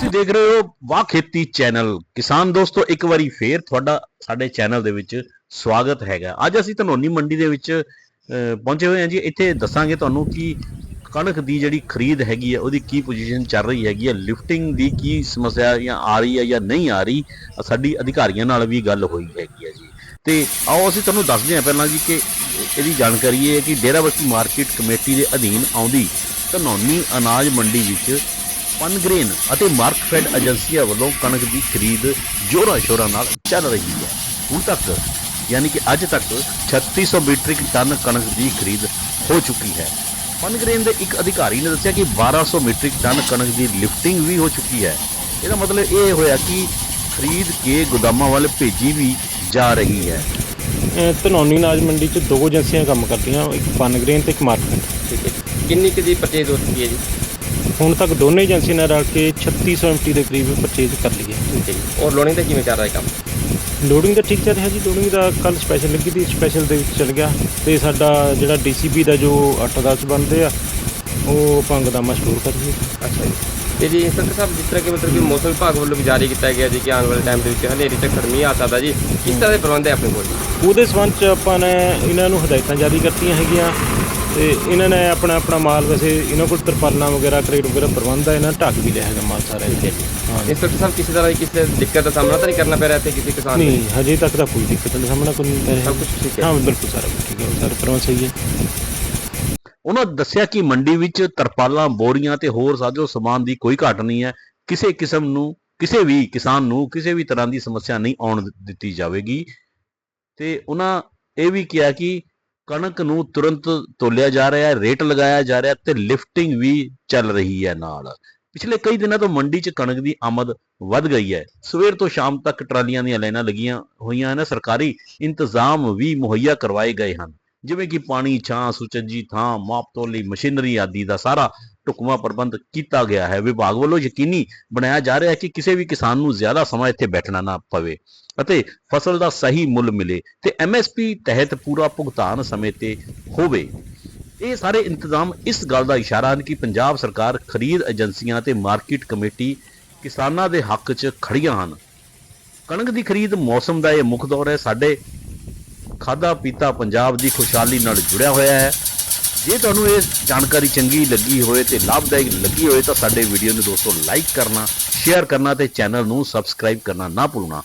ਤੁਸੀਂ ਦੇਖ ਰਹੇ ਹੋ ਵਾਹ ਖੇਤੀ ਚੈਨਲ। ਕਿਸਾਨ ਦੋਸਤੋ, ਇੱਕ ਵਾਰੀ ਫੇਰ ਤੁਹਾਡਾ, ਸਾਡੇ ਚੈਨਲ ਦੇ ਵਿੱਚ ਸਵਾਗਤ ਹੈਗਾ। ਅੱਜ ਅਸੀਂ ਧਨੌਨੀ ਮੰਡੀ ਦੇ ਵਿੱਚ ਪਹੁੰਚੇ ਹੋਏ ਹਾਂ ਜੀ। ਇੱਥੇ ਦੱਸਾਂਗੇ ਤੁਹਾਨੂੰ ਕਿ ਕਣਕ ਦੀ ਜਿਹੜੀ ਖਰੀਦ ਹੈਗੀ ਹੈ, ਉਹਦੀ ਕੀ ਪੋਜੀਸ਼ਨ ਚੱਲ ਰਹੀ ਹੈਗੀ ਹੈ ਲਿਫਟਿੰਗ ਦੀ ਕੀ ਸਮੱਸਿਆ ਜਾਂ ਆ ਰਹੀ ਹੈ ਜਾਂ ਨਹੀਂ ਆ ਰਹੀ, ਸਾਡੀ ਅਧਿਕਾਰੀਆਂ ਨਾਲ ਵੀ ਗੱਲ ਹੋਈ ਹੈਗੀ ਹੈ ਜੀ। ਤੇ ਆਓ ਅਸੀਂ ਤੁਹਾਨੂੰ ਦੱਸਦੇ ਹਾਂ ਪਹਿਲਾਂ ਜੀ ਕਿ ਇਹਦੀ ਜਾਣਕਾਰੀ ਇਹ ਹੈ ਕਿ ਡੇਰਾਬੱਸੀ ਮਾਰਕੀਟ ਕਮੇਟੀ ਦੇ ਅਧੀਨ ਆਉਂਦੀ ਧਨੌਨੀ ਅਨਾਜ ਮੰਡੀ ਵਿੱਚ ਪਨਗ੍ਰੇਨ ਅਤੇ ਮਾਰਕਫੈਡ ਏਜੰਸੀਆਂ ਵੱਲੋਂ ਕਣਕ ਦੀ ਖਰੀਦ ਜੋਰਾਂ ਸ਼ੋਰਾਂ ਨਾਲ ਚੱਲ ਰਹੀ ਹੈ। ਹੁਣ ਤੱਕ ਯਾਨੀ ਕਿ ਅੱਜ ਤੱਕ 3600 ਮੀਟ੍ਰਿਕ ਟਨ ਕਣਕ ਦੀ ਖਰੀਦ ਹੋ ਚੁੱਕੀ ਹੈ। ਪਨਗ੍ਰੇਨ ਦੇ ਇੱਕ ਅਧਿਕਾਰੀ ਨੇ ਦੱਸਿਆ ਕਿ 1200 ਮੀਟ੍ਰਿਕ ਟਨ ਕਣਕ ਦੀ ਲਿਫਟਿੰਗ ਵੀ ਹੋ ਚੁੱਕੀ ਹੈ। ਇਹਦਾ ਮਤਲਬ ਇਹ ਹੋਇਆ ਕਿ ਖਰੀਦ ਕੇ ਗੋਦਾਮਾਂ ਵੱਲ ਭੇਜੀ ਵੀ ਜਾ ਰਹੀ ਹੈ। ਧਨੌਨੀ ਅਨਾਜ ਮੰਡੀ 'ਚ ਦੋ ਏਜੰਸੀਆਂ ਕੰਮ ਕਰਦੀਆਂ ਇੱਕ ਪਨਗ੍ਰੇਨ ਤੇ ਇੱਕ ਮਾਰਕਫੈਡ ਠੀਕ ਹੈ। ਕਿੰਨੀ ਕੁ ਦੀ ਪਰਚੇਜ਼ ਹੋ ਚੁੱਕੀ ਹੈ ਜੀ? ਹੁਣ ਤੱਕ ਦੋਨੇ ਏਜੰਸੀਆਂ ਨਾਲ ਰਲ ਕੇ 3600 ਐਮਟੀ ਦੇ ਕਰੀਬ ਪਰਚੇਜ਼ ਕਰ ਲਈ ਹੈ। ਠੀਕ ਹੈ ਜੀ। ਔਰ ਲੋਨਿੰਗ ਦਾ ਕਿਵੇਂ ਚੱਲ ਰਿਹਾ ਹੈ ਕੰਮ? ਲੋਡਿੰਗ ਤਾਂ ਠੀਕ ਚੱਲ ਰਿਹਾ ਜੀ। ਲੋਡਿੰਗ ਦਾ ਕੱਲ ਸਪੈਸ਼ਲ ਲੱਗੀ ਸੀ। ਸਪੈਸ਼ਲ ਦੇ ਵਿੱਚ ਚੱਲ ਗਿਆ। ਤੇ ਸਾਡਾ ਜਿਹੜਾ ਡੀਸੀਪੀ ਦਾ ਜੋ 8-10 ਬਣਦੇ ਆ ਉਹ ਆਪਾਂ ਗੋਦਾਮਾਂ ਸਟੋਰ ਕਰ ਲਈਏ। ਅੱਛਾ ਜੀ। ਤੇ ਜੀ ਇੰਸਪੈਕਟਰ ਸਾਹਿਬ ਜਿਸ ਤਰ੍ਹਾਂ ਕਿ ਮਤਲਬ ਕਿ ਮੌਸਮ ਵਿਭਾਗ ਵੱਲੋਂ ਵੀ ਜਾਰੀ ਕੀਤਾ ਗਿਆ ਜੀ ਕਿ ਆਉਣ ਵਾਲੇ ਟਾਈਮ ਦੇ ਵਿੱਚ ਹਨੇਰੀ ਝੱਖੜ ਮੀਂਹ ਆ ਸਕਦਾ ਜੀ। ਕਿਸ ਤਰ੍ਹਾਂ ਦੇ ਪ੍ਰਬੰਧ ਹੈ ਆਪਣੇ ਕੋਲ ਜੀ। ਉਹਦੇ ਸੰਬੰਧ ਚ ਆਪਾਂ ਨੇ ਇਹਨਾਂ ਨੂੰ ਹਦਾਇਤਾਂ ਜਾਰੀ ਕਰਤੀਆਂ ਹੈਗੀਆਂ ਤੇ ਇਹਨਾਂ ਨੇ ਆਪਣਾ ਆਪਣਾ ਮਾਲ ਵੈਸੇ ਇਹਨਾਂ ਕੋਲ ਤਰਪਾਲਾਂ ਵਗੈਰਾ ਕਰੇਟ ਵਗੈਰਾ ਪ੍ਰਬੰਧ ਆ ਇਹਨਾਂ ਢੱਕ ਵੀ ਲਿਆ ਹੈਗਾ ਮਾਲ ਸਾਰਾ ਹੈ ਇੱਥੇ ਹਾਂ ਇੰਸਪੈਕਟਰ ਸਾਹਿਬ ਕਿਸੇ ਤਰ੍ਹਾਂ ਦੀ ਕਿਸੇ ਦਿੱਕਤ ਦਾ ਸਾਹਮਣਾ ਤਾਂ ਨਹੀਂ ਕਰਨਾ ਪੈ ਰਿਹਾ ਇੱਥੇ ਕਿਸੇ ਕਿਸਾਨ ਨੂੰ ਨਹੀਂ ਹਜੇ ਤੱਕ ਤਾਂ ਕੋਈ ਦਿੱਕਤ ਦਾ ਸਾਹਮਣਾ ਕੋਈ ਨਹੀਂ ਕਰ ਰਿਹਾ। ਸਭ ਕੁਝ ਠੀਕ ਹੈ। ਹਾਂ ਬਿਲਕੁਲ ਸਾਰਾ ਕੁਝ ਠੀਕ ਹੈ ਸਾਰੇ ਪ੍ਰਬੰਧ ਸਹੀ ਹੈ। ਉਹਨਾਂ ਦੱਸਿਆ ਕਿ ਮੰਡੀ ਵਿੱਚ ਤਰਪਾਲਾਂ, ਬੋਰੀਆਂ ਤੇ ਹੋਰ ਸਾਜੋ ਸਮਾਨ ਦੀ ਕੋਈ ਘਾਟ ਨਹੀਂ ਹੈ। ਕਿਸੇ ਕਿਸਮ ਨੂੰ, ਕਿਸੇ ਵੀ ਕਿਸਾਨ ਨੂੰ ਕਿਸੇ ਵੀ ਤਰ੍ਹਾਂ ਦੀ ਸਮੱਸਿਆ ਨਹੀਂ ਆਉਣ ਦਿੱਤੀ ਜਾਵੇਗੀ। ਤੇ ਉਹਨਾਂ ਇਹ ਵੀ ਕਿਹਾ ਕਿ ਕਣਕ ਨੂੰ ਤੁਰੰਤ ਤੋਲਿਆ ਜਾ ਰਿਹਾ ਹੈ, ਰੇਟ ਲਗਾਇਆ ਜਾ ਰਿਹਾ ਤੇ ਲਿਫਟਿੰਗ ਵੀ ਚੱਲ ਰਹੀ ਹੈ ਨਾਲ। ਪਿਛਲੇ ਕਈ ਦਿਨਾਂ ਤੋਂ ਮੰਡੀ 'ਚ ਕਣਕ ਦੀ ਆਮਦ ਵੱਧ ਗਈ ਹੈ। ਸਵੇਰ ਤੋਂ ਸ਼ਾਮ ਤੱਕ ਟਰਾਲੀਆਂ ਦੀਆਂ ਲਾਈਨਾਂ ਲੱਗੀਆਂ ਹੋਈਆਂ ਹਨ। ਸਰਕਾਰੀ ਇੰਤਜ਼ਾਮ ਵੀ ਮੁਹੱਈਆ ਕਰਵਾਏ ਗਏ ਹਨ। ਜਿਵੇਂ ਕਿ ਪਾਣੀ, ਛਾਂ, ਸੁਚੱਜੀ ਥਾਂ, ਮਾਪ ਮਸ਼ੀਨਰੀ ਆਦਿ ਦਾ ਸਾਰਾ ਢੁਕਵਾਂ ਪ੍ਰਬੰਧ ਕੀਤਾ ਗਿਆ ਹੈ। ਵਿਭਾਗ ਵੱਲੋਂ ਯਕੀਨੀ ਬਣਾਇਆ ਜਾ ਰਿਹਾ ਹੈ ਕਿ ਕਿਸੇ ਵੀ ਕਿਸਾਨ ਨੂੰ ਜ਼ਿਆਦਾ ਸਮਾਂ ਇੱਥੇ ਬੈਠਣਾ ਨਾ ਪਵੇ ਅਤੇ ਫਸਲ ਦਾ ਸਹੀ ਮੁੱਲ ਮਿਲੇ ਤੇ ਐਮਐਸਪੀ ਤਹਿਤ ਪੂਰਾ ਭੁਗਤਾਨ ਸਮੇਂ ਤੇ ਹੋਵੇ। ਇਹ ਸਾਰੇ ਇੰਤਜ਼ਾਮ ਇਸ ਗੱਲ ਦਾ ਇਸ਼ਾਰਾ ਹਨ ਕਿ ਪੰਜਾਬ ਸਰਕਾਰ ਖਰੀਦ ਏਜੰਸੀਆਂ ਤੇ ਮਾਰਕੀਟ ਕਮੇਟੀ ਕਿਸਾਨਾਂ ਦੇ ਹੱਕ 'ਚ ਖੜੀਆਂ ਹਨ। ਕਣਕ ਦੀ ਖਰੀਦ ਮੌਸਮ ਦਾ ਇਹ ਮੁੱਖ ਦੌਰ ਹੈ। ਸਾਡੇ ਖਾਦਾ ਪੀਤਾ ਪੰਜਾਬ ਦੀ ਖੁਸ਼ਹਾਲੀ ਨਾਲ ਜੁੜਿਆ ਹੋਇਆ ਹੈ। ਜੇ ਤੁਹਾਨੂੰ ਇਹ ਜਾਣਕਾਰੀ ਚੰਗੀ ਲੱਗੀ ਹੋਵੇ ਤੇ ਲਾਭਦਾਇਕ ਲੱਗੀ ਹੋਵੇ ਤਾਂ ਸਾਡੇ ਵੀਡੀਓ ਨੂੰ ਦੋਸਤੋ ਲਾਈਕ ਕਰਨਾ ਸ਼ੇਅਰ ਕਰਨਾ ਤੇ ਚੈਨਲ ਨੂੰ ਸਬਸਕ੍ਰਾਈਬ ਕਰਨਾ ਨਾ ਭੁੱਲਣਾ।